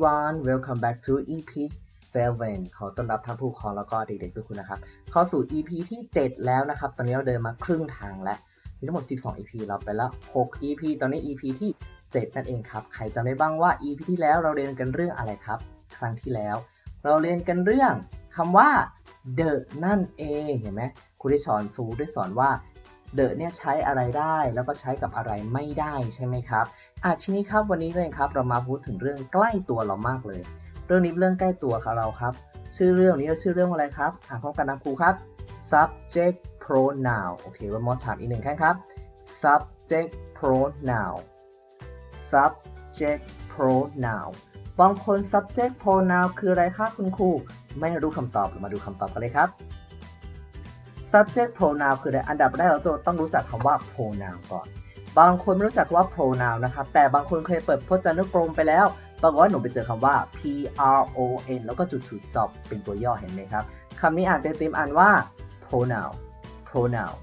everyone welcome back to EP 7 ขอต้อนรับท่านผู้ปกครองแล้วก็เด็กๆทุกคนนะครับ เข้าสู่ EP ที่ 7 แล้วนะครับ ตอนนี้เราเดินมาครึ่งทางแล้ว มีทั้งหมด 12 EP เราไปแล้ว 6 EP ตอนนี้ EP ที่ 7 นั่นเองครับ ใครจำได้บ้างว่า EP ที่แล้วเราเรียนกันเรื่องอะไรครับ ครั้งที่แล้ว เราเรียนกันเรื่องคำว่า the นั่นเอง เห็นไหมครูได้สอนซูได้สอนว่า the เนี่ยใช้อะไรได้แล้วก็ใช้กับอะไรไม่ได้ใช่ไหมครับอะทีนี้ครับวันนี้เลยครับเรามาพูดถึงเรื่องใกล้ตัวเรามากเลย เรื่องนี้เรื่องใกล้ตัวของเราครับ ชื่อเรื่องนี้เราชื่อเรื่องอะไรครับอ่านพร้อมกันนะครูครับ subject pronoun โอเควันมอถามอีกหนึ่งครั้งครับ subject pronoun subject pronoun บางคน subject pronoun คืออะไรครับคุณครู ไม่รู้คำตอบเรามาดูคำตอบกันเลยครับ subject pronoun คืออะไรอันดับแรกเราต้องรู้จักคำว่า pronoun ก่อน บางคนไม่รู้จักคำว่า pronoun นะครับ แต่บางคนเคยเปิดพจนานุกรมไปแล้ว ปรากฏว่าหนูไปเจอคำว่า p r o n แล้วก็จุด to stop เป็นตัวย่อเห็นไหมครับ คำนี้อ่านเต็มๆอ่านว่า pronoun pronoun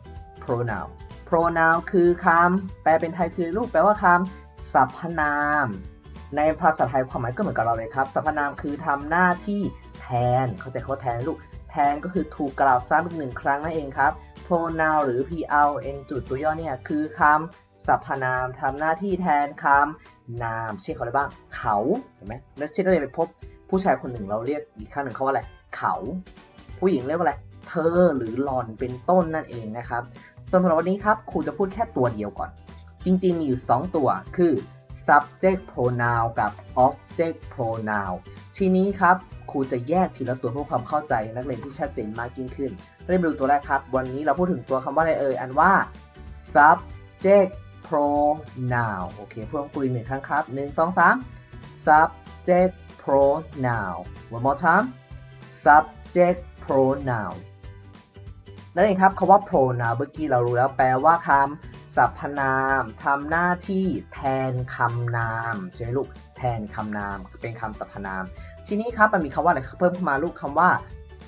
pronoun pronoun คือคำแปลเป็นไทยคือรูปแปลว่าคำสรรพนาม ในภาษาไทยความหมายก็เหมือนกับเราเลยครับ สรรพนามคือทำหน้าที่แทน เขาจคำว่าแทนลูก แทนก็คือถูกกล่าวซ้ำอีกหนึ่งครั้งนั่นเองครับ pronoun หรือ prn จุดตัวย่อเนี่ยคือคำสรรพนามทำหน้าที่แทนคำนามเช่นเขาอะไรบ้าง เขาเห็นไหมแล้วเช่นเราไปพบผู้ชายคนหนึ่งเราเรียกอีกข้างหนึ่งเขาว่าอะไร เขา ผู้หญิงเรียกว่าอะไร เธอหรือหลอนเป็นต้นนั่นเองนะครับสำหรับวันนี้ครับครูจะพูดแค่ตัวเดียวก่อน จริงๆมีอยู่ 2 ตัวคือ subject pronoun กับ object pronoun ทีนี้ครับ รูจะแยกทีละตัวเพื่อความเข้าใจนักเรียนที่ชัดเจนมากยิ่งขึ้นเริ่มดูตัวแรกครับ วันนี้เราพูดถึงตัวคำว่าอะไรเอ่ย อันว่า subject pronoun โอเคเพิ่มคุยหนึ่งครั้งครับ 1 2 3 subject pronoun one more time subject pronoun นั่นเองครับคำว่า pronoun เมื่อกี้เรารู้แล้วแปลว่าคำ สรรพนามทำหน้าที่แทนคำนามใช่ไหมลูกแทนคำนามเป็นคำสรรพนาม ทีนี้ครับมันมีคำว่าอะไรเพิ่มเข้ามาลูกคำว่า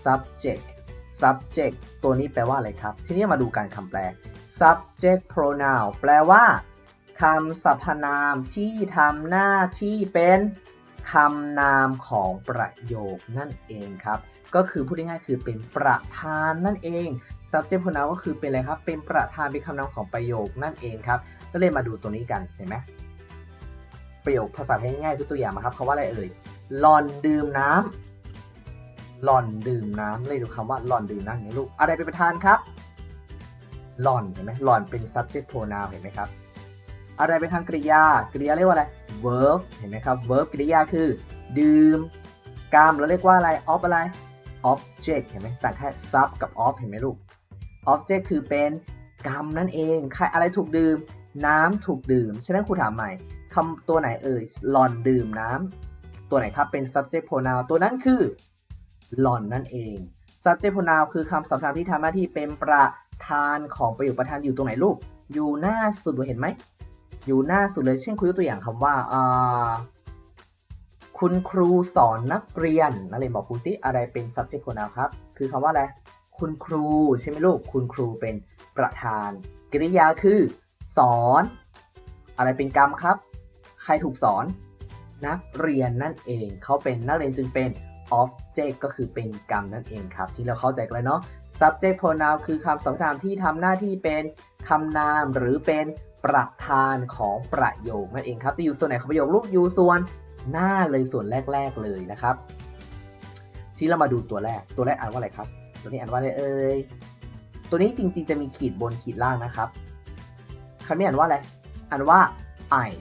subject subject ตัวนี้แปลว่าอะไรครับ ทีนี้มาดูการคำแปล subject pronoun แปลว่าคำสรรพนามที่ทำหน้าที่เป็นคำนามของประโยคนั่นเองครับ ก็คือพูดง่ายๆคือเป็นประธานนั่นเอง subject pronoun ก็คือเป็นอะไรครับ เป็นประธานเป็นคำนามของประโยคนั่นเองครับ ก็เลยมาดูตัวนี้กัน เห็นไหมประโยคภาษาไทยง่ายๆตัวอย่างมาครับคำว่าอะไรเอ่ยหลอนดื่มน้ำหล่อนดื่มน้ำเลยดูคำว่าหล่อนดื่มน้ำเนไหมลูก อะไรเป็นประธานครับ หล่อนเห็นไหมหล่อนเป็น subject pronoun เห็นไหมครับ อะไรเป็นทางกริยา กริยาเรียกว่าอะไร verb เห็นไหมครับ verb กริยาคือ ดื่มกรรมเราเรียกว่าอะไร of อะไร object เห็นไหมต่างแค่ sub กับ of เห็นไหมลูก object คือเป็นกรรมนั่นเองใครอะไรถูกดื่ม น้ำถูกดื่ม ฉะนั้นครูถามใหม่คำตัวไหนเอ่ยหล่อนดื่มน้ำตัวไหนครับเป็น subject pronoun ตัวนั้นคือหล่อนนั่นเอง subject pronoun คือคำสำคัญที่ทำหน้าที่เป็นประธานของประโยคประธานอยู่ตรงไหนลูก อยู่หน้าสุดเห็นไหม อยู่หน้าสุดเลย เช่นคุยตัวอย่างคำว่าอ่า คุณครูสอนนักเรียนนักเรียนบอกครูซิอะไรเป็น subject pronoun ครับ คือคำว่าอะไร คุณครูใช่ไหมลูก คุณครูเป็นประธาน กริยาคือ สอน อะไรเป็นกรรมครับ ใครถูกสอน นักเรียนนั่นเอง เขาเป็นนักเรียนจึงเป็น object ก็คือเป็นกรรมนั่นเองครับ ที่เราเข้าใจกันเลยเนาะ subject pronoun คือคำสรรพนามที่ทำหน้าที่เป็นคำนามหรือเป็นประธานของประโยคนั่นเองครับ จะอยู่ส่วนไหนของประโยคลูกอยู่ส่วน หน้าเลยส่วนแรก ๆเลยนะครับ ที่เรามาดูตัวแรก ตัวแรกอ่านว่าอะไรครับ ตัวนี้อ่านว่าอะไรเอ่ย ตัวนี้จริงๆจะมีขีดบนขีดล่างนะครับคำนี้อ่านว่าอะไร อ่านว่า I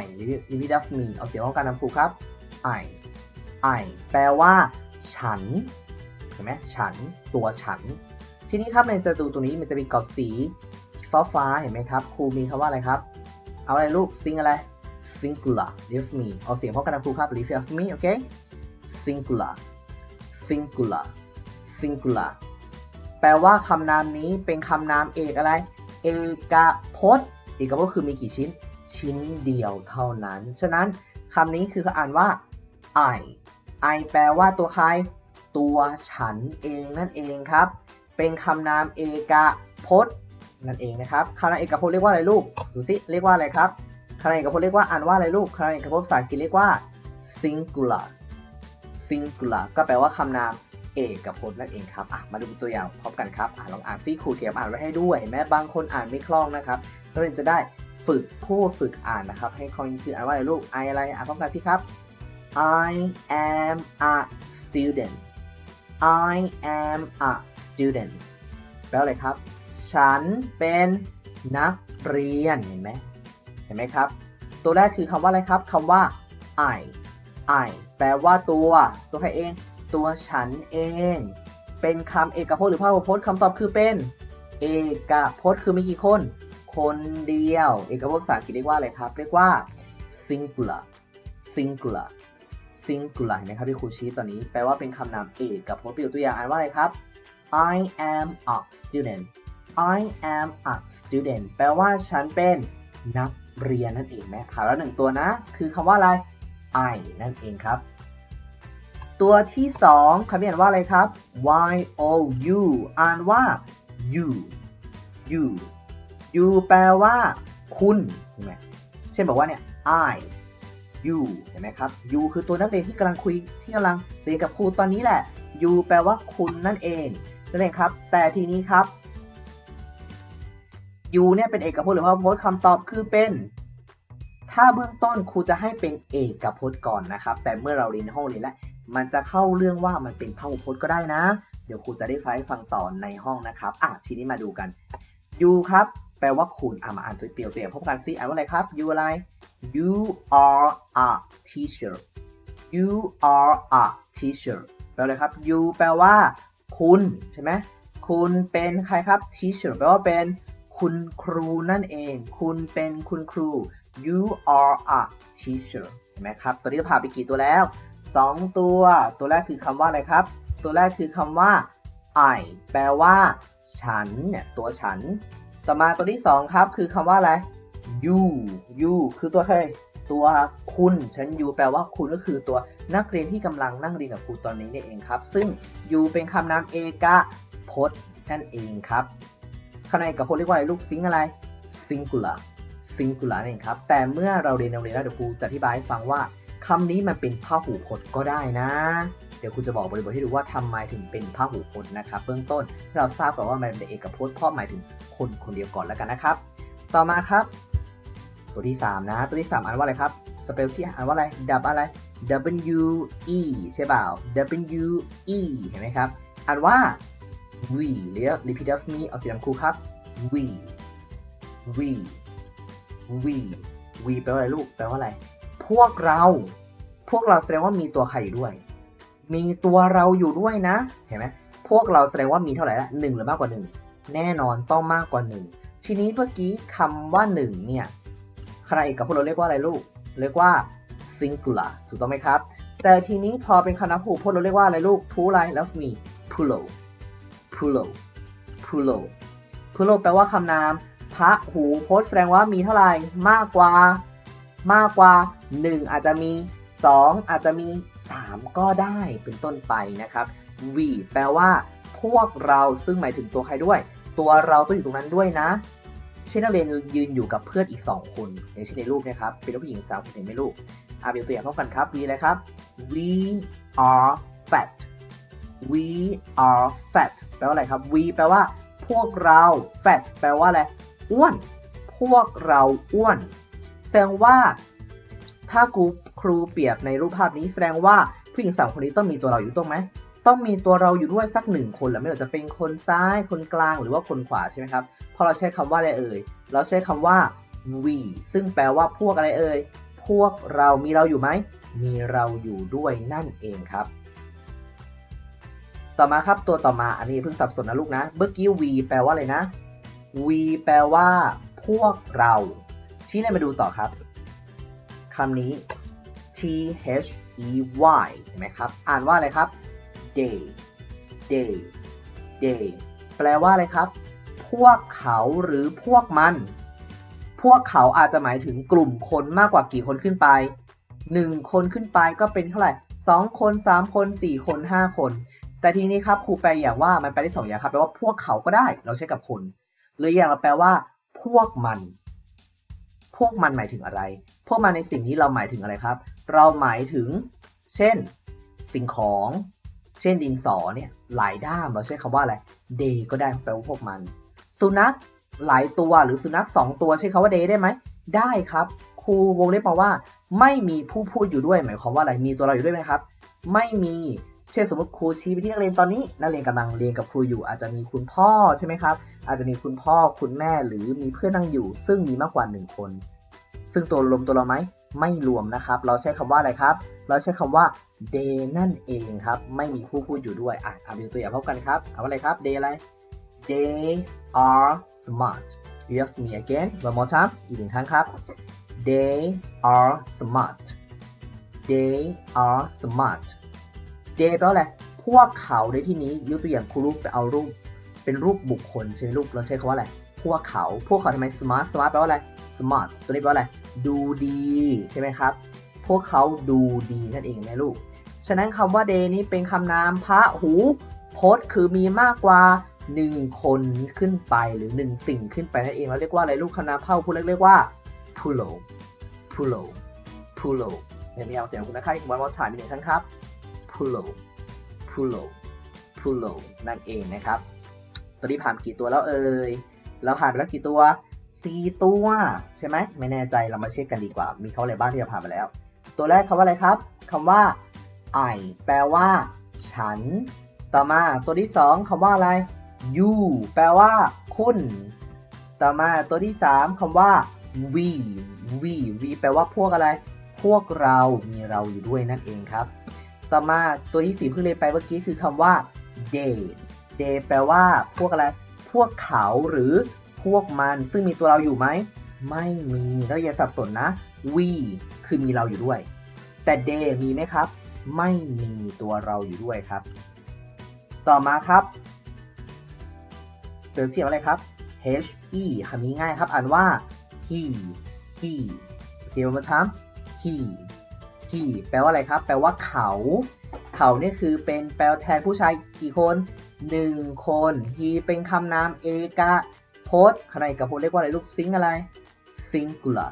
I repeat of me เอาเสียงของการนำครูครับ I I แปลว่า ฉัน เห็นไหมฉัน ตัวฉัน ทีนี้ครับในจะดูตัวนี้มันจะมีกรอบสีฟ้าฟ้าๆเห็นไหมครับ ครูมีคำว่าอะไรครับ เอาอะไรลูก sing อะไร singular leave me เอาเสียงพร้อมกันนะครูครับ leave me โอเค singular singular singular แปลว่าคำนามนี้เป็นคำนามเอกอะไร เอกพจน์ เอกพจน์คือมีกี่ชิ้น ชิ้นเดียวเท่านั้น ฉะนั้นคำนี้คือเขาอ่านว่า I I แปลว่าตัวใคร ตัวฉันเองนั่นเองครับ เป็นคำนามเอกพจน์นั่นเองนะครับคำนามเอกพจน์เรียกว่าอะไรลูก ดูสิ เรียกว่าอะไรครับ คำนาเอกพจน์เรียกว่าอ่านว่าอะไรลูกคำนาเอกพจน์ภาษาอังกฤษเรียกว่า singular singular ก็แปลว่าคำนามเอกพจน์นั่นเองครับอะมาดูตัวอย่างพร้อมกันครับอะลองอ่านซิครูเทียมอ่านไว้ให้ด้วยเห็นไหมบางคนอ่านไม่คล่องนะครับนักเรียนจะได้ฝึกพูดฝึกอ่านนะครับ ให้คล่องยิ่งขึ้นอ่านว่าอะไรลูก I อะไรอ่านพร้อมกันที่ครับ I am a student I am a student แปลว่าอะไรครับ ฉันเป็นนักเรียนเห็นไหม ห็นไหมครับ ตัวแรกคือคำว่าอะไรครับคำว่า I I แปลว่าตัว ตัวใครเอง ตัวฉันเอง เป็นคำเอกพจน์หรือพหูพจน์คำตอบคือเป็น เอกพจน์คือมีกี่คน คนเดียว เอกพจน์ภาษาอังกฤษเรียกว่าอะไรครับ เรียกว่า singular singular singular เห็นไหมครับที่ครูชี้ตอนนี้ แปลว่าเป็นคำนามเอกพจน์ประโยคตัวอย่างอ่านว่าอะไรครับ I am a student I am a student แปลว่าฉันเป็นนัก เรียนนั่นเองแม่ขาแล้วหนึ่งตัวนะ คือคำว่าอะไร I นั่นเองครับ ตัวที่สองคำนี้อ่านว่าอะไรครับ Y O U อ่านว่า you you you แปลว่า คุณเห็นไหมเช่นบอกว่าเนี่ย I you เห็นไหมครับ you คือตัวนักเรียนที่กำลังคุยที่กำลังเรียนกับครูตอนนี้แหละ you แปลว่าคุณนั่นเองนั่นเองครับ แต่ทีนี้ครับ you เนี่ยเป็นเอกพจน์หรือพหูพจน์คำตอบคือเป็น ถ้าเบื้องต้นครูจะให้เป็นเอกพจน์ก่อนนะครับ แต่เมื่อเราเรียนห้องเรียนแล้วมันจะเข้าเรื่องว่ามันเป็นพหูพจน์ก็ได้นะ เดี๋ยวครูจะได้ไฟฟังต่อในห้องนะครับอะทีนี้มาดูกัน you ครับ แปลว่าคุณอะมาอ่านตัวเปรียวตัวอย่างพบกันซิอ่านว่าอะไรครับ you อะไร you are a teacher you are a teacher แปลว่าอะไรครับ you แปลว่า คุณใช่ไหมคุณเป็นใครครับ teacher แปลว่าเป็น คุณครูนั่นเอง คุณเป็นคุณครู you are a teacher เห็นไหมครับ ตัวนี้เราผ่านไปกี่ตัวแล้ว 2 ตัว ตัวแรกคือคำว่าอะไรครับ ตัวแรกคือคำว่า I แปลว่า ฉัน เนี่ย ตัวฉัน ต่อมาตัวที่ 2 ครับ คือคำว่าอะไร you you คือตัวใครตัวคุณฉัน you แปลว่าคุณก็คือตัวนักเรียนที่กำลังนั่งเรียนกับครูตอนนี้นี่เองครับ ซึ่ง you เป็นคำนามเอกพจน์นั่นเองครับ คำนามเอกพจน์เรียกว่าอะไรลูก sing อะไร singular singular นั่ครับ แต่เมื่อเราเรียนในโรงเรียนแล้วเดี๋ยวครูจะอธิบายให้ฟังว่าคำนี้มันเป็นพหูพจน์ก็ได้นะ เดี๋ยวครูจะบอกบริบทให้ดูว่าทำไมถึงเป็นพหูพจน์นะครับ เบื้องต้นเราทราบก่อนว่ามันเป็นเอกพจน์เพราะหมายถึงคนคนเดียวก่อนแล้วกันนะครับ ต่อมาครับ ตัวที่ 3 นะ ตัวที่ 3อ่านว่าอะไรครับสเปลที่อ่านว่าอะไร W อะไร W E ใช่เปล่า W E เห็นไหมครับอ่านว่า we เรียก repeat of me เอาเสียงครูครับ we we we we แปลว่าอะไรลูก แปลว่าอะไร พวกเรา พวกเราแสดงว่ามีตัวใครอยู่ด้วย มีตัวเราอยู่ด้วยนะ เห็นไหมพวกเราแสดงว่ามีเท่าไหร่ละหนึ่งหรือมากกว่าหนึ่ง แน่นอนต้องมากกว่าหนึ่ง ทีนี้เมื่อกี้คำว่าหนึ่งเนี่ยขณะเอกกับพวกเราเรียกว่าอะไรลูก เรียกว่า singular ถูกต้องไหมครับ แต่ทีนี้พอเป็นคำนามผูกพจน์เราเรียกว่าอะไรลูกพูอะไรแล้วมี plural plural plural plural แปลว่าคำนามพระหูพจน์แสดงว่ามีเท่าไหร่มากกว่า มากกว่า 1 อาจจะมี 2 อาจจะมี 3 ก็ได้เป็นต้นไปนะครับ we แปลว่า พวกเราซึ่งหมายถึงตัวใครด้วย ตัวเราต้องอยู่ตรงนั้นด้วยนะ เช่นนักเรียนยืนอยู่กับเพื่อนอีก 2 คน อย่างเช่นในรูปนะครับ เป็นผู้หญิงสาวคนเห็นไหมลูกอะเป็นตัวอย่างพร้อมกันครับ we อะไรครับ we are fat we are fat แปลว่าอะไรครับ we แปลว่าพวกเรา fat แปลว่าอะไร อ้วน พวกเราอ้วน แสดงว่า ถ้าครูครูเปรียบในรูปภาพนี้แสดงว่าผู้หญิงสามคนนี้ต้องมีตัวเราอยู่ตรงไหม ต้องมีตัวเราอยู่ด้วยสักหนึ่งคนแหละไม่ว่าจะเป็นคนซ้าย คนกลาง หรือว่าคนขวาใช่ไหมครับ พอเราใช้คำว่าอะไรเอ่ย เราใช้คำว่า we ซึ่งแปลว่าพวกอะไรเอ่ย พวกเรามีเราอยู่ไหม มีเราอยู่ด้วยนั่นเองครับ ต่อมาครับตัวต่อมาอันนี้เพิ่งสับสนนะลูกนะ เมื่อกี้ we แปลว่าอะไรนะ we แปลว่า พวกเราชี้เลยมาดูต่อครับคำนี้ t h e y เห็นไหมครับ อ่านว่าอะไรครับ they they they แปลว่าอะไรครับ พวกเขาหรือพวกมัน พวกเขาอาจจะหมายถึงกลุ่มคนมากกว่ากี่คนขึ้นไป 1 คนขึ้นไปก็เป็นเท่าไหร่ 2 คน 3 คน 4 คน 5 คน แต่ทีนี้ครับครูแปลอย่างว่ามันแปลได้สองอย่างครับแปลว่าพวกเขาก็ได้ เราใช้กับคนหรืออย่างเราแปลว่า พวกมัน พวกมันหมายถึงอะไร พวกมันในสิ่งนี้เราหมายถึงอะไรครับ เราหมายถึง เช่น สิ่งของ เช่นดินสอเนี่ยหลายด้ามเราใช้คำว่าอะไร day ก็ได้แปลว่าพวกมัน สุนัขหลายตัวหรือสุนัขสองตัวใช้คำว่า day ได้ไหมได้ครับครูวงเล็บมาว่า ไม่มีผู้พูดอยู่ด้วยหมายความว่าอะไรมีตัวเราอยู่ด้วยไหมครับ ไม่มี เช่นสมมติครูชี้ไปที่นักเรียนตอนนี้นักเรียนกำลังเรียนกับครูอยู่ อาจจะมีคุณพ่อใช่ไหมครับ อาจจะมีคุณพ่อคุณแม่หรือมีเพื่อนนั่งอยู่ ซึ่งมีมากกว่าหนึ่งคน ซึ่งตัวรวมตัวเราไหมไม่รวมนะครับ เราใช้คำว่าอะไรครับ เราใช้คำว่า they นั่นเองครับ ไม่มีผู้พูดอยู่ด้วยอะเอาไปดูตัวอย่างพบกันครับคำว่าอะไรครับ they อะไร they are smart read after me again one more time อีกหนึ่งครั้งครับ they are smart they are smart they แปลว่าอะไรพวกเขาในที่นี้ยกตัวอย่างครูรูปไปเอารูป เป็นรูปบุคคลใช่ไหมลูกเราใช้คำว่าอะไรพวกเขาพวกเขาทำไม smart smart แปลว่าอะไร smart ตัวนี้แปลว่าอะไรดูดีใช่ไหมครับ พวกเขาดูดีนั่นเองนะลูก ฉะนั้นคำว่า day นี้เป็นคำนามพระหูพจน์คือมีมากกว่า 1 คนขึ้นไปหรือ 1 สิ่งขึ้นไปนั่นเองเราเรียกว่าอะไรลูกคำนามพระหูพูดเรียกว่า plural plural plural เนี่ยมีเอาเสียงคุณนะครับวันวอชายมีหนึ่งท่านครับ plural plural plural นั่นเองนะครับ ตัวนี้ผ่านกี่ตัวแล้วเอ่ยเราผ่านไปแล้วกี่ตัว4ตัวใช่ไหมไม่แน่ใจเรามาเช็คกันดีกว่า มีเขาอะไรบ้างที่เราผ่านไปแล้ว ตัวแรกคำว่าอะไรครับคำว่า I แปลว่า ฉัน ต่อมาตัวที่2คำว่าอะไร you แปลว่า คุณ ต่อมาตัวที่3คำว่า we we we แปลว่าพวกอะไร พวกเรามีเราอยู่ด้วยนั่นเองครับ ต่อมาตัวที่สี่เพิ่งเรียนไปเมื่อกี้คือคำว่า they they แปลว่าพวกอะไร พวกเขาหรือพวกมัน ซึ่งมีตัวเราอยู่ไหม ไม่มี แล้วอย่าสับสนนะ we คือมีเราอยู่ด้วย แต่ they มีไหมครับ ไม่มีตัวเราอยู่ด้วยครับ ต่อมาครับเจอเสียงอะไรครับ h e คำนี้ง่ายครับ อ่านว่า he he เกี่ยวมาทำ he he แปลว่าอะไรครับ แปลว่าเขา เขาเนี่ยคือเป็นแปลแทนผู้ชายกี่คน 1 คน he เป็นคำนามเอกพจน์ขณะเอกพจน์เรียกว่าอะไรลูกซิงอะไร singular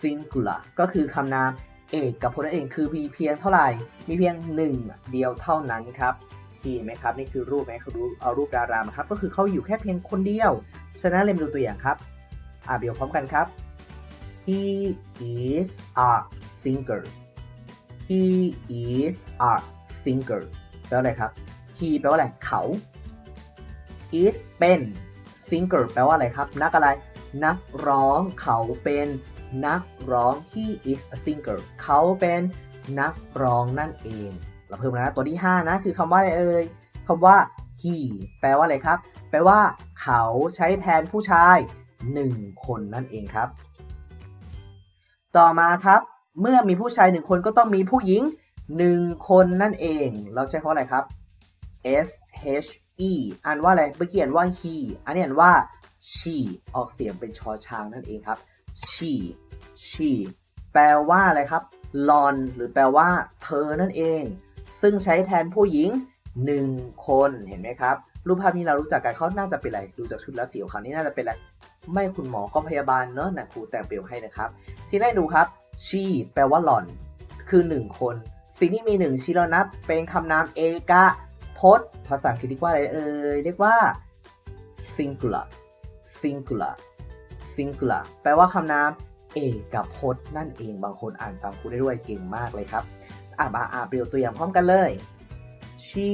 singular ก็คือคำนามเอกพจน์นั่นเองคือมีเพียงเท่าไหร่ มีเพียงหนึ่งเดียวเท่านั้นครับเห็นไหมครับ นี่คือรูปไหมเขาดูเอารูปดารามาครับ ก็คือเขาอยู่แค่เพียงคนเดียว ฉะนั้นเรามาดูตัวอย่างครับ อ่าเดี๋ยวพร้อมกันครับ he is a singer he is a singer แปลว่าอะไรครับ he แปลว่าอะไรเขา is เป็น singer แปลว่าอะไรครับ นักอะไร นักร้องเขาเป็นนักร้อง he is a singer เขาเป็นนักร้องนั่นเอง เราเพิ่มแล้วนะตัวที่ 5 นะ คือคำว่าอะไรเอ่ยคำว่า he แปลว่าอะไรครับ แปลว่า เขาใช้แทนผู้ชาย 1 คนนั่นเองครับ ต่อมาครับ เมื่อมีผู้ชาย1คนก็ต้องมีผู้หญิง1คนนั่นเอง เราใช้คำว่าอะไรครับ S H E อ่านว่าอะไรเมื่อกี้อ่านว่า he อันนี้อ่านว่า she ออกเสียงเป็นชอช้างนั่นเองครับ she she แปลว่าอะไรครับ lon หรือแปลว่า เธอนั่นเอง ซึ่งใช้แทนผู้หญิง1คนเห็นไหมครับ รูปภาพนี้เรารู้จักกันเขาน่าจะเป็นอะไรดูจากชุดแล้วสีของเขานี่น่าจะเป็นอะไรไม่คุณหมอก็พยาบาลเนอะนะครูแต่งเปลี่ยวให้นะครับ ที่ได้ดูครับ she แปลว่าหล่อน คือ1คนสิ่งที่มี1ชีเรานับ เป็นคำนามเอกะพจน์ภาษาอังกฤษเรียกว่าอะไรเอ่ยเรียกว่า singular singular singular แปลว่าคำนามเอกพจน์นั่นเองบางคนอ่านตามครูได้ด้วยเก่งมากเลยครับอะมาอ่านประโยคตัวอย่างพร้อมกันเลย she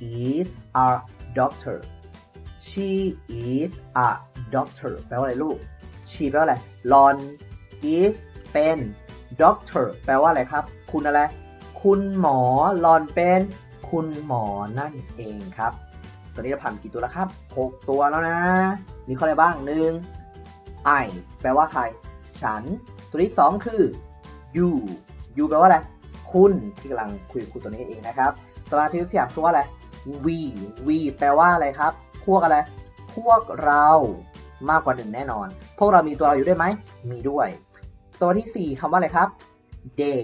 is a doctor she is a doctor แปลว่าอะไรลูก she แปลว่าอะไร lon is เป็น doctor แปลว่าอะไรครับ คุณอะไร คุณหมอ lon เป็น คุณหมอนั่นเองครับ ตอนนี้เราผ่านกี่ตัวแล้วครับ 6 ตัวแล้วนะ มีข้ออะไรบ้าง1 I แปลว่าใคร ฉัน ตัวที่ 2 คือ you you แปลว่าอะไร คุณที่กำลังคุยคุณตัวนี้เองนะครับ ต่อมาที่สามคือว่าอะไร we we แปลว่าอะไรครับ พวกอะไร พวกเรามากกว่าหนึ่งแน่นอน พวกเรามีตัวเราอยู่ด้วยไหม มีด้วย ตัวที่ 4คำว่าอะไรครับ they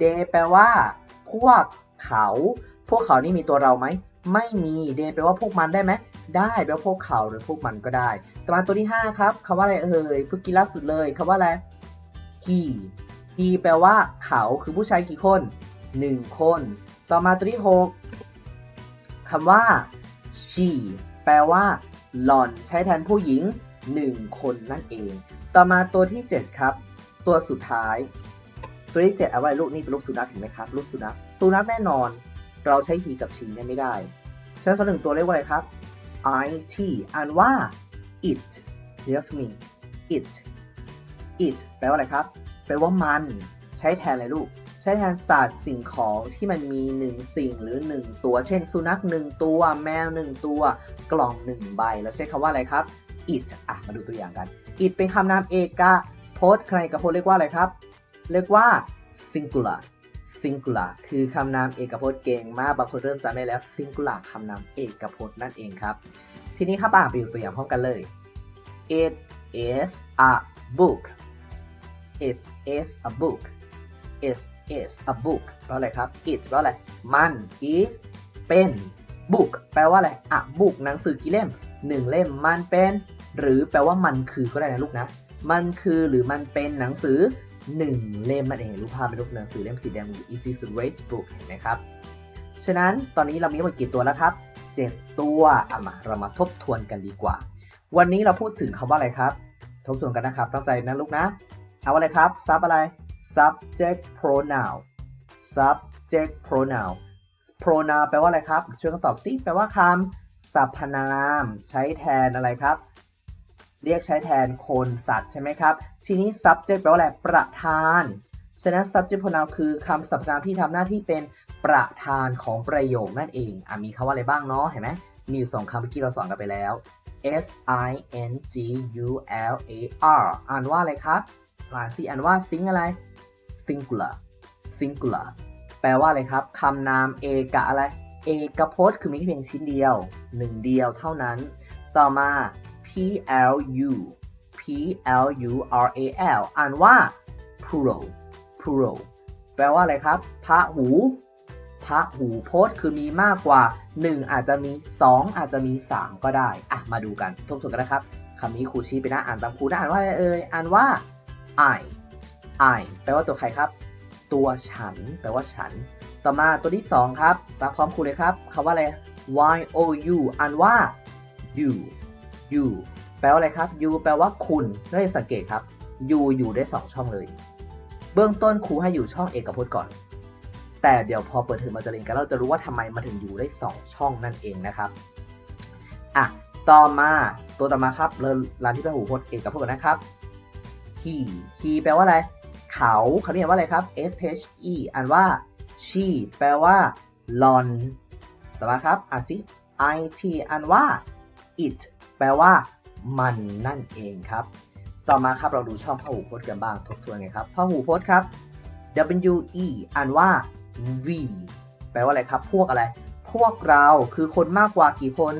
they แปลว่า พวกเขา พวกเขานี่มีตัวเราไหม ไม่มี they แปลว่าพวกมันได้ไหม ได้แปลว่าพวกเขาหรือพวกมันก็ได้ ต่อมาตัวที่ 5 ครับคำว่าอะไรเอ่ยเพิ่งกินล่าสุดเลยคำว่าอะไร he he แปลว่า เขาคือผู้ชายกี่คน 1 คน ต่อมาตัวที่ 6คำว่า she แปลว่าหล่อนใช้แทนผู้หญิง 1 คนนั่นเอง ต่อมาตัวที่ 7 ครับ ตัวสุดท้าย ตัวที่7เอาไว้ลูกนี่เป็นลูกสุนัขเห็นไหมครับลูกสุนัขสุนัขแน่นอน เราใช้ he กับ she เนี่ยไม่ได้ฉะนั้นตัวหนึ่งตัวเรียกว่าอะไรครับ it อ่านว่า it yes me it it แปลว่าอะไรครับ แปลว่ามัน ใช้แทนอะไรลูก ใช้แทนสัตว์สิ่งของที่มันมีหนึ่งสิ่งหรือหนึ่งตัว เช่น สุนัขหนึ่งตัว แมวหนึ่งตัว กล่องหนึ่งใบ เราใช้คำว่าอะไรครับ it อะ มาดูตัวอย่างกัน it เป็นคำนามเอกะ พจน์ใครกับพจน์เรียกว่าอะไรครับ เรียกว่า singular singular คือคำนามเอกพจน์เก่งมาก บางคนเริ่มจำได้แล้ว singular คำนามเอกพจน์นั่นเองครับ ทีนี้ครับอ่านประโยคตัวอย่างพร้อมกันเลย it is a book it is a book it is a book แปลว่าอะไรครับ it แปลว่าอะไร มัน is เป็น book แปลว่าอะไรอะ book หนังสือกี่เล่ม1เล่ม มันเป็น หรือแปลว่ามันคือก็ได้นะลูกนะ มันคือหรือมันเป็นหนังสือ 1 เล่มนั่นเองรูปภาพเป็นรูปหนังสือเล่มสีแดงอ Easy to read book เห็นไหมครับ ฉะนั้นตอนนี้เรามีอังหมดกี่ตัวแล้วครับ 7 ตัวอะมาเรามาทบทวนกันดีกว่า วันนี้เราพูดถึงคำว่าอะไรครับ ทบทวนกันนะครับ ตั้งใจนะลูกนะ เอาอะไรครับ sub อะไร subject pronoun subject pronoun pronoun แปลว่าอะไรครับ ช่วยกันตอบสิ แปลว่าคำสรรพนาม ใช้แทนอะไรครับ เรียกใช้แทนคนสัตว์ใช่ไหมครับ ทีนี้ subject แปลว่าอะไรประธานฉะนั้น subject pronoun คือคำสรรพนามที่ทำหน้าที่เป็นประธานของประโยคนั่นเองอะมีคำว่าอะไรบ้างเนาะเห็นไหมมีอยู่สองคำเมื่อกี้เราสอนกันไปแล้ว S I N G U L A R อ่านว่าอะไรครับอ่านสิอ่านว่า sing อะไร singular singular แปลว่าอะไรครับคำนามเอกะอะไร เอกพจน์คือมีแค่เพียงชิ้นเดียวหนึ่งเดียวเท่านั้น ต่อมา L U P L U R A L อ่านว่า plural plural แปลว่าอะไรครับพระหูพระหูพจน์คือมีมากกว่า 1 อาจจะมี 2 อาจจะมี 3 ก็ได้ อะ มาดูกันทบทวนกันนะครับคำนี้ครูชี้ไปนะอ่านตามครูนะอ่านว่าอะไรเอ่ยอ่านว่า I I แปลว่าตัวใครครับ ตัวฉัน แปลว่าฉัน ต่อมาตัวที่ 2 ครับตามพร้อมครูเลยครับคำว่าอะไร Y O U อ่านว่า you you แปลว่าอะไรครับ you แปลว่าคุณนักเรียนสังเกตครับ you อยู่ได้ 2 ช่องเลย เบื้องต้นครูให้อยู่ช่องเอกพจน์ก่อน แต่เดี๋ยวพอเปิดเทอมมาจะเรียนกันเราจะรู้ว่าทำไมมันถึงอยู่ได้ 2 ช่องนั่นเองนะครับ อะ ต่อมาตัวต่อมาครับเริ่มร้านที่แปลหูพจน์เอกพจน์นะครับ he he แปลว่าอะไร เขาเขาเรียกว่าอะไรครับ s h e อ่านว่า she แปลว่า lon ต่อมาครับ อ่านสิ i t อ่านว่า it แปลว่า มันนั่นเองครับ ต่อมาครับเราดูช่องพหูพจน์กันบ้างทบทวนไงครับพหูพจน์ครับ w e อ่านว่า v แปลว่าอะไรครับ พวกอะไร พวกเราคือคนมากกว่ากี่คน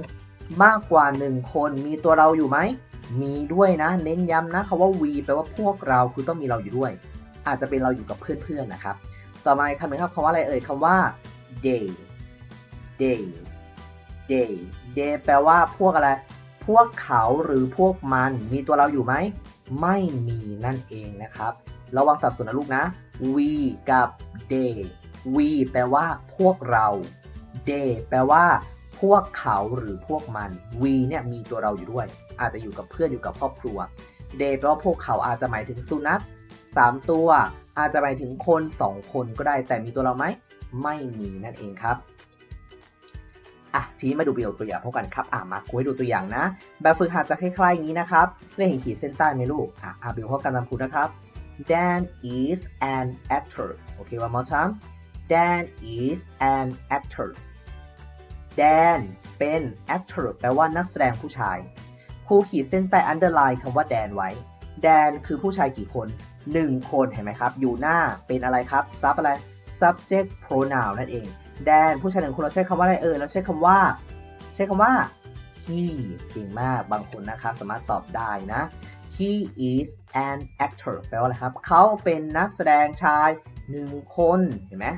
มากกว่า 1 คน มีตัวเราอยู่ไหม มีด้วยนะ เน้นย้ำนะคาว่า we แปลว่าพวกเราคือต้องมีเราอยู่ด้วย อาจจะเป็นเราอยู่กับเพื่อนๆนะครับ ต่อมาคำหนึ่งครับคำว่าอะไรเอ่ยคำว่า they they they they แปลว่าพวกอะไร พวกเขาหรือพวกมันมีตัวเราอยู่ไหม ไม่มีนั่นเองนะครับ ระวังสับสนนะลูกนะ we กับ they we แปลว่าพวกเรา they แปลว่า พวกเขาหรือพวกมัน we เนี่ยมีตัวเราอยู่ด้วย อาจจะอยู่กับเพื่อนอยู่กับครอบครัว they แปลว่าพวกเขาอาจจะหมายถึงสุนัข3ตัวอาจจะหมายถึงคน2คนก็ได้แต่มีตัวเราไหม ไม่มีนั่นเองครับ อะทีนี้มาดูประโยคตัวอย่างพร้อกันครับอะมาคุยดูตัวอย่างนะ แบบฝึกหัดจะคล้ายๆอย่างนี้นะครับเล่นเห็นขีดเส้นใต้ไหมลูกอะอะไปดูพร้อมกันตามครูนะครับ Dan is an actor โอเค one more time Dan is an actor Dan เป็น actor แปลว่านักแสดงผู้ชายครูขีดเส้นใต้ underline คำว่า Dan ไว้ Dan คือผู้ชายกี่คน 1 คนเห็นไหมครับ อยู่หน้าเป็นอะไรครับ sub อะไร subject pronoun นั่นเอง Dan ผู้ชายหนึ่งคนเราใช้คำว่าอะไรเออเราใช้คำว่า ใช้คำว่า he เก่งมากบางคนนะครับสามารถตอบได้นะ he is an actor แปลว่าอะไรครับ เขาเป็นนักแสดงชายหนึ่งคนเห็นไหม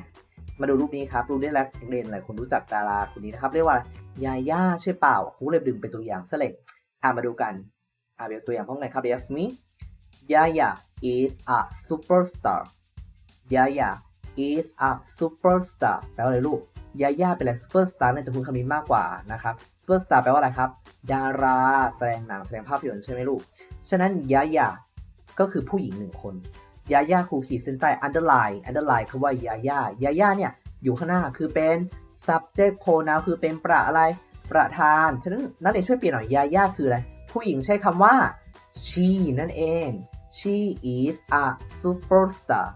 มาดูรูปนี้ครับรูปนี้แล้วเรียนหลายคนรู้จักดาราคนนี้นะครับเรียกว่ายาย่าใช่เปล่าครูเลยดึงเป็นตัวอย่างซะเลยอะมาดูกันอะเป็นตัวอย่างพร้อมกันครับ Yes me Yaya is a superstar Yaya is a superstar แปลว่าอะไรลูก ยาย่าเป็นอะไร superstar เนี่ยจะพูดคำนี้มากกว่านะครับ superstar แปลว่าอะไรครับ ดารา แสดงหนัง แสดงภาพยนตร์ใช่ไหมลูก ฉะนั้นยาย่าก็คือผู้หญิงหนึ่งคน ยาย่าครูขีดเส้นใต้ underline underline คือว่ายาย่ายาย่าเนี่ยอยู่ข้างหน้าคือเป็น subject pronoun คือเป็นประอะไร ประธาน ฉะนั้นนักเรียนช่วยเปลี่ยนหน่อย ยาย่าคืออะไร ผู้หญิงใช้คำว่า she นั่นเอง she is a superstar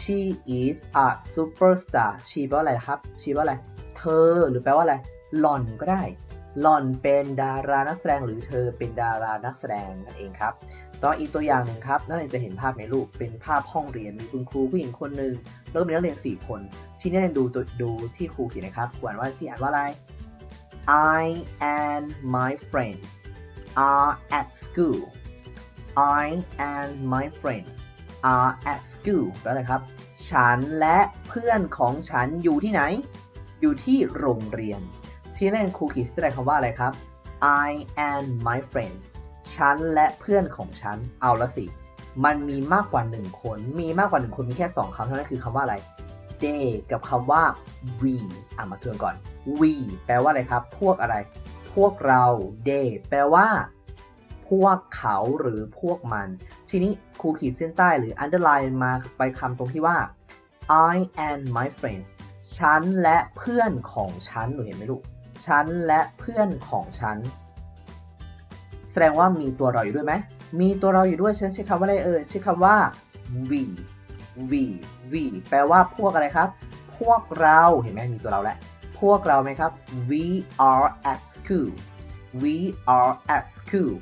she is a superstar she แปลว่าอะไรครับ she แปลว่าอะไร เธอ หรือแปลว่าอะไร หล่อนก็ได้ หล่อนเป็นดารานักแสดงหรือเธอเป็นดารานักแสดงนั่นเองครับต่ออีกตัวอย่างหนึ่งครับนักเรียนจะเห็นภาพในรูปเป็นภาพห้องเรียนมีคุณครูผู้หญิงคนหนึ่งแล้วก็มีนักเรียน 4 คน ที่นักเรียนดูตัวดูที่ครูเขียนนะครับอ่านว่าที่อ่านว่าอะไร I and my friends are at school I and my friends are at school แปลว่าอะไรครับ ฉันและเพื่อนของฉันอยู่ที่ไหน อยู่ที่โรงเรียน ที่เล่นครูขีดแสดงคำว่าอะไรครับ I and my friend ฉันและเพื่อนของฉัน เอาละสิ มันมีมากกว่า1คน มีมากกว่า1คน มีแค่2คำเท่านั้นคือคำว่าอะไร they กับคำว่า we อะมาทวนก่อน we แปลว่าอะไรครับ พวกอะไร พวกเรา they แปลว่า พวกเขาหรือพวกมัน ทีนี้ครูขีดเส้นใต้หรือ underline มาไปคำตรงที่ว่า I and my friend ฉันและเพื่อนของฉันหนูเห็นไหมลูกฉันและเพื่อนของฉัน แสดงว่ามีตัวเราอยู่ด้วยไหมมีตัวเราอยู่ด้วยฉันใช้คำว่าอะไรเอ่ยใช้คำว่า we we we แปลว่าพวกอะไรครับ พวกเราเห็นไหมมีตัวเราแล้วพวกเราไหมครับ we are at school we are at school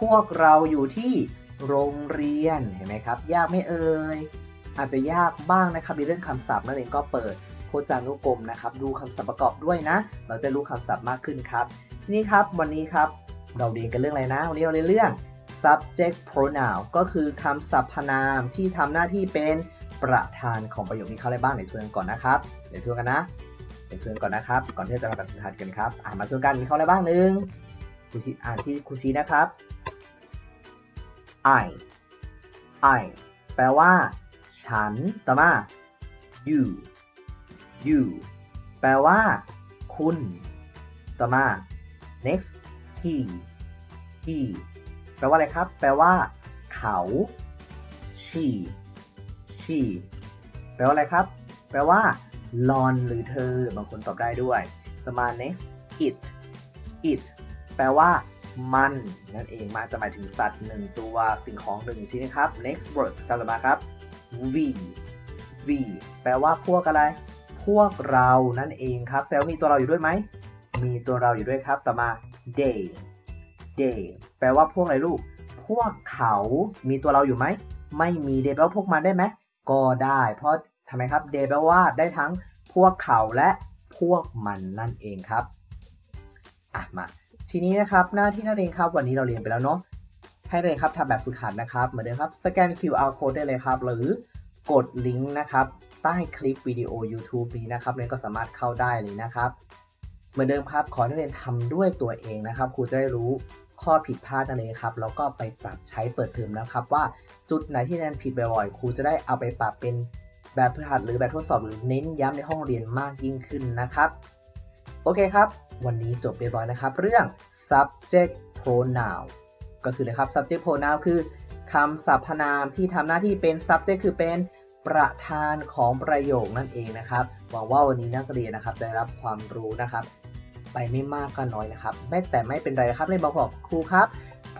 พวกเราอยู่ที่โรงเรียนเห็นไหมครับ ยากไม่เอ่ยอาจจะยากบ้างนะครับในเรื่องคำศัพท์นักเรียนก็เปิดพจานุกรมนะครับ ดูคำศัพท์ประกอบด้วยนะ เราจะรู้คำศัพท์มากขึ้นครับ ทีนี้ครับวันนี้ครับเราเรียนกันเรื่องอะไรนะ วันนี้เราเรียนเรื่อง subject pronoun ก็คือคำสรรพนามที่ทำหน้าที่เป็นประธานของประโยคนี้เข้าอะไรบ้างเดี๋ยวทวนก่อนนะครับเดี๋ยวทวนกันนะเดี๋ยวทวนก่อนนะครับ ก่อนที่จะมาแบบฝึกหัดกันครับอ่านมาทวนกันมีเข้าอะไรบ้างหนึ่งครูชีอ่านที่ครูชีนะครับ I I แปลว่า ฉัน ต่อมา you you แปลว่า คุณ ต่อมา next he he แปลว่าอะไรครับ แปลว่า เขา she she แปลว่าอะไรครับ แปลว่าลอนหรือเธอ บางคนตอบได้ด้วย ต่อมา next it it แปลว่า มันนั่นเองมาจะหมายถึงสัตว์หนึ่งตัวสิ่งของหนึ่งชิ้นนะครับ next word คำต่อมาครับ we we แปลว่าพวกอะไร พวกเรานั่นเองครับแซลมีตัวเราอยู่ด้วยไหม มีตัวเราอยู่ด้วยครับ ต่อมา they they แปลว่าพวกอะไรลูก พวกเขา มีตัวเราอยู่ไหม ไม่มี they แปลว่าพวกมันได้ไหม ก็ได้ เพราะทำไมครับ they แปลว่าได้ทั้งพวกเขาและพวกมันนั่นเองครับ อะมา ทีนี้นะครับหน้าที่นักเรียนครับวันนี้เราเรียนไปแล้วเนาะให้นักเรียนครับทำแบบฝึกหัดนะครับเหมือนเดิมครับสแกน QR code ได้เลยครับหรือกดลิงก์นะครับใต้คลิปวิดีโอ YouTube นี้นะครับนักเรียนก็สามารถเข้าได้เลยนะครับ เหมือนเดิมครับขอให้นักเรียนทำด้วยตัวเองนะครับครูจะได้รู้ข้อผิดพลาดนั่นเองครับแล้วก็ไปปรับใช้เปิดเทอมนะครับ ว่าจุดไหนที่นักเรียนผิดบ่อยๆครูจะได้เอาไปปรับเป็นแบบฝึกหัดหรือแบบทดสอบหรือเน้นย้ำในห้องเรียนมากยิ่งขึ้นนะครับ โอเคครับ วันนี้จบเรียบร้อยนะครับ เรื่อง subject pronoun ก็คือนะครับ subject pronoun คือคำสรรพนามที่ทำหน้าที่เป็น subject คือเป็นประธานของประโยคนั่นเองนะครับ หวังว่าวันนี้นักเรียนนะครับได้รับความรู้นะครับ ไปไม่มากก็น้อยนะครับไม่แต่ไม่เป็นไรนะครับในบางบอกครูครับ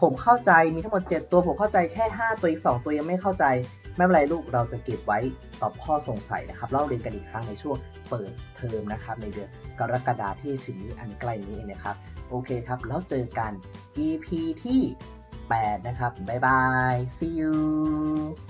ผมเข้าใจมีทั้งหมด 7 ตัวผมเข้าใจแค่ 5 ตัวอีก 2 ตัวยังไม่เข้าใจ ไม่เป็นไรลูกเราจะเก็บไว้ตอบข้อสงสัยนะครับเล่าเรียนกันอีกครั้งในช่วงเปิดเทอมนะครับในเดือนกรกฎาที่ถึงนี้อันใกล้นี้นะครับ โอเคครับ แล้วเจอกัน EP ที่ 8 นะครับ บ๊ายบาย see you